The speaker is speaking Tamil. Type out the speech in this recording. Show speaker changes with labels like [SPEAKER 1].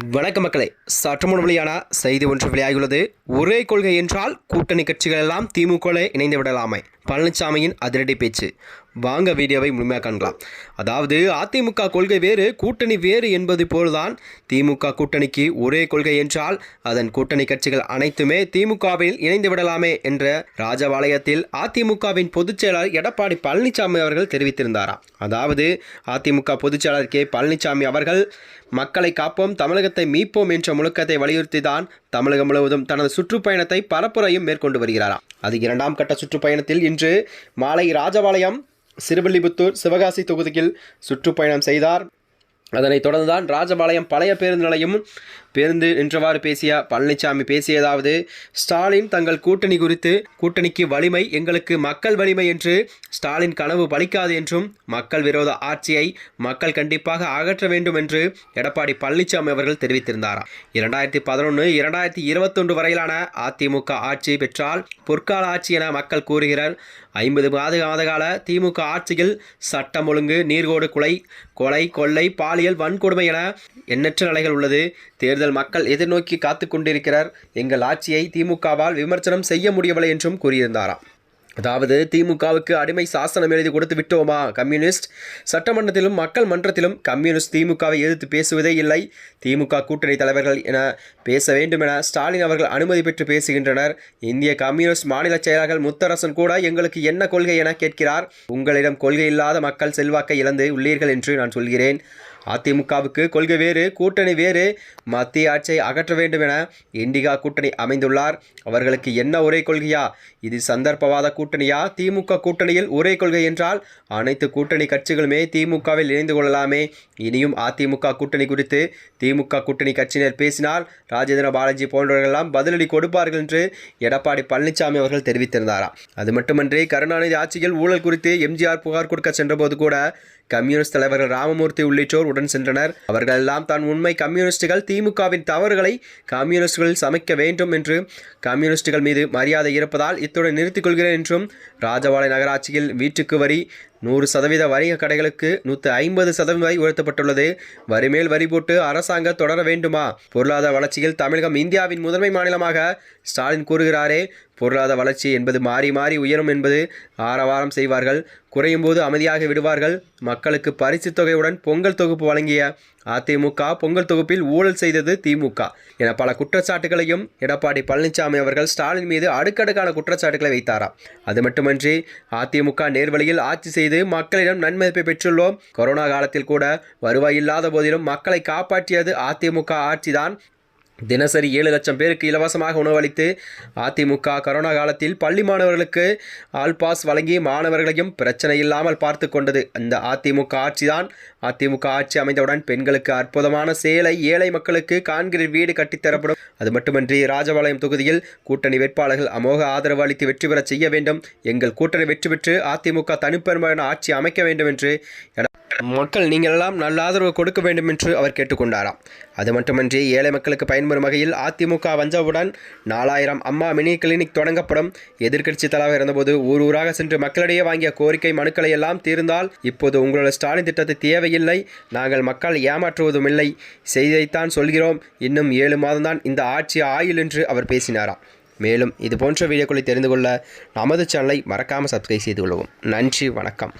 [SPEAKER 1] வணக்க மக்களே. சற்றுமுன் வழியான செய்தி ஒன்று வெளியாகியுள்ளது. ஒரே கொள்கை என்றால் கூட்டணி கட்சிகள் எல்லாம் திமுகவில் இணைந்து விடலாமே. பழனிசாமியின் அதிரடி பேச்சு. வாங்க வீடியோவை முழுமையாக காணலாம் அதாவது அதிமுக கொள்கை வேறு கூட்டணி வேறு என்பது போல்தான் திமுக கூட்டணிக்கு ஒரே கொள்கை என்றால் அதன் கூட்டணி கட்சிகள் அனைத்துமே திமுகவில் இணைந்து விடலாமே என்ற ராஜபாளையத்தில் அதிமுகவின் பொதுச்செயலாளர் எடப்பாடி பழனிசாமி அவர்கள் தெரிவித்திருந்தாராம். அதாவது அதிமுக பொதுச்செயலாளர் கே. பழனிசாமி அவர்கள் மக்களை காப்போம் தமிழகத்தை மீட்போம் என்ற முழக்கத்தை வலியுறுத்தி தான் தமிழகம் முழுவதும் தனது சுற்றுப்பயணத்தை பரப்புரையும் மேற்கொண்டு வருகிறாராம். அது இரண்டாம் கட்ட சுற்றுப்பயணத்தில் இன்று மாலை ராஜபாளையம் சிறுவில்லிபுத்தூர் சிவகாசி தொகுதியில் சுற்றுப்பயணம் செய்தார். அதனைத் தொடர்ந்துதான் ராஜபாளையம் பழைய பேருந்து நிலையம் பேருந்து நின்றவாறு பேசிய பழனிசாமி பேசியதாவது ஸ்டாலின் தங்கள் கூட்டணி குறித்து கூட்டணிக்கு வலிமை எங்களுக்கு மக்கள் வலிமை என்று ஸ்டாலின் கனவு பலிக்காது என்றும் மக்கள் விரோத ஆட்சியை மக்கள் கண்டிப்பாக அகற்ற வேண்டும் என்று எடப்பாடி பழனிசாமி அவர்கள் தெரிவித்திருந்தாராம் இரண்டாயிரத்தி பதினொன்று இரண்டாயிரத்தி இருபத்தொன்று வரையிலான அதிமுக ஆட்சி பெற்றால் பொற்கால ஆட்சி என மக்கள் கூறுகிறார். ஐம்பது மாத மாதகால திமுக ஆட்சியில் சட்டம் ஒழுங்கு நீர்கோடு கொலை கொலை கொள்ளை பாலியல் வன்கொடுமை என எண்ணற்ற நிலைகள் உள்ளது. தேர்தல் மக்கள் எதிர்நோக்கி காத்து கொண்டிருக்கிறார் எங்கள் ஆட்சியை திமுகவால் விமர்சனம் செய்ய முடியவில்லை என்றும் கூறியிருந்தாராம். அதாவது திமுகவுக்கு அடிமை சாசனம் எழுதி கொடுத்து விட்டோமா? கம்யூனிஸ்ட் சட்டமன்றத்திலும் மக்கள் மன்றத்திலும் கம்யூனிஸ்ட் திமுகவை எதிர்த்து பேசுவதே இல்லை. திமுக கூட்டணி தலைவர்கள் என பேச வேண்டும் என ஸ்டாலின் அவர்கள் அனுமதி பெற்று பேசுகின்றனர். இந்திய கம்யூனிஸ்ட் மாநில செயலாளர் முத்தரசன் கூட எங்களுக்கு என்ன கொள்கை என கேட்கிறார். உங்களிடம் கொள்கை இல்லாத மக்கள் செல்வாக்கை இழந்து உள்ளீர்கள் என்று நான் சொல்கிறேன். அதிமுகவுக்கு கொள்கை வேறு கூட்டணி வேறு. மத்திய ஆட்சியை அகற்ற வேண்டும் என இண்டிகா கூட்டணி அமைந்துள்ளார். அவர்களுக்கு என்ன ஒரே கொள்கையா? இது சந்தர்ப்பவாத கூட்டணியா? திமுக கூட்டணியில் ஒரே கொள்கை என்றால் அனைத்து கூட்டணி கட்சிகளுமே திமுகவில் இணைந்து கொள்ளலாமே. இனியும் அதிமுக கூட்டணி குறித்து திமுக கூட்டணி கட்சியினர் பேசினால் ராஜேந்திர பாலாஜி போன்றவர்களெல்லாம் பதிலடி கொடுப்பார்கள் என்று எடப்பாடி பழனிசாமி அவர்கள் தெரிவித்திருந்தாராம். அது மட்டுமன்றி கருணாநிதி ஆட்சியில் ஊழல் குறித்து எம்ஜிஆர் புகார் கொடுக்க சென்றபோது கூட கம்யூனிஸ்ட் தலைவர்கள் ராமமூர்த்தி உள்ளிட்டோர் உடன் சென்றனர். அவர்கள் எல்லாம் தான் உண்மை கம்யூனிஸ்டுகள் திமுகவின் தவறுகளை கம்யூனிஸ்டுகள் சமைக்க வேண்டும் என்று கம்யூனிஸ்டுகள் மீது மரியாதை இருப்பதால் இத்துடன் நிறுத்திக் கொள்கிறேன் என்றும் ராஜபாளை நகராட்சியில் வீட்டுக்கு வரி நூறு சதவீத வணிக கடைகளுக்கு நூற்றி ஐம்பது சதவீதம் வரை உயர்த்தப்பட்டுள்ளது. வரி மேல் வரி போட்டு அரசாங்கம் தொடர வேண்டுமா? பொருளாதார வளர்ச்சியில் தமிழகம் இந்தியாவின் முதன்மை மாநிலமாக ஸ்டாலின் கூறுகிறாரே பொருளாதார வளர்ச்சி என்பது மாறி மாறி உயரும் என்பது ஆரவாரம் செய்வார்கள். குறையும் போது அமைதியாக விடுவார்கள். மக்களுக்கு பரிசு தொகையுடன் பொங்கல் தொகுப்பு வழங்கிய அதிமுக பொங்கல் தொகுப்பில் ஊழல் செய்தது திமுக. என பல குற்றச்சாட்டுகளையும் எடப்பாடி பழனிசாமி அவர்கள் ஸ்டாலின் மீது அடுக்கடுக்கான குற்றச்சாட்டுகளை வைத்தாராம் அது மட்டுமன்றி அதிமுக நேர்வழியில் ஆட்சி செய்து மக்களிடம் நன்மதிப்பை பெற்றுள்ளோம். கொரோனா காலத்தில் கூட வருவாய் இல்லாத போதிலும் மக்களை காப்பாற்றியது அதிமுக ஆட்சிதான். தினசரி ஏழு லட்சம் பேருக்கு இலவசமாக உணவளித்து அதிமுக கரோனா காலத்தில் பள்ளி மாணவர்களுக்கு ஆல் பாஸ் வழங்கி மாணவர்களையும் பிரச்சனை இல்லாமல் பார்த்து கொண்டது. அந்த அதிமுக ஆட்சிதான். அதிமுக ஆட்சி அமைந்தவுடன் பெண்களுக்கு அற்புதமான சேலை ஏழை மக்களுக்கு கான்கிரீட் வீடு கட்டித்தரப்படும். அது மட்டுமின்றி ராஜபாளையம் தொகுதியில் கூட்டணி வேட்பாளர்கள் அமோக ஆதரவு அளித்து வெற்றி பெற செய்ய வேண்டும். எங்கள் கூட்டணி வெற்றி பெற்று அதிமுக தனிப்பெருமையான ஆட்சி அமைக்க வேண்டும் என்று மக்கள் நீங்கள் எல்லாம் நல்ல ஆதரவு கொடுக்க வேண்டும் என்று அவர் கேட்டுக்கொண்டாராம். அது மட்டுமன்றி ஏழை மக்களுக்கு பயன்பெறும் வகையில் அதிமுக வஞ்சவுடன் நாலாயிரம் அம்மா மினி கிளினிக் தொடங்கப்படும். எதிர்க்கட்சி தலைவர் இருந்தபோது ஊர் ஊராக சென்று மக்களிடையே வாங்கிய கோரிக்கை மனுக்களை எல்லாம் தீர்ந்தால் இப்போது உங்களோட ஸ்டாலின் திட்டத்தை தேவையில்லை. நாங்கள் மக்கள் ஏமாற்றுவதும் இல்லை. செய்தியைத்தான் சொல்கிறோம். இன்னும் ஏழு மாதம்தான் இந்த ஆட்சி ஆயுள் என்று அவர் பேசினாராம். மேலும் இது போன்ற வீடியோக்களை தெரிந்து கொள்ள நமது சேனலை மறக்காமல் சப்ஸ்கிரைப் செய்து கொள்ளவும். நன்றி வணக்கம்.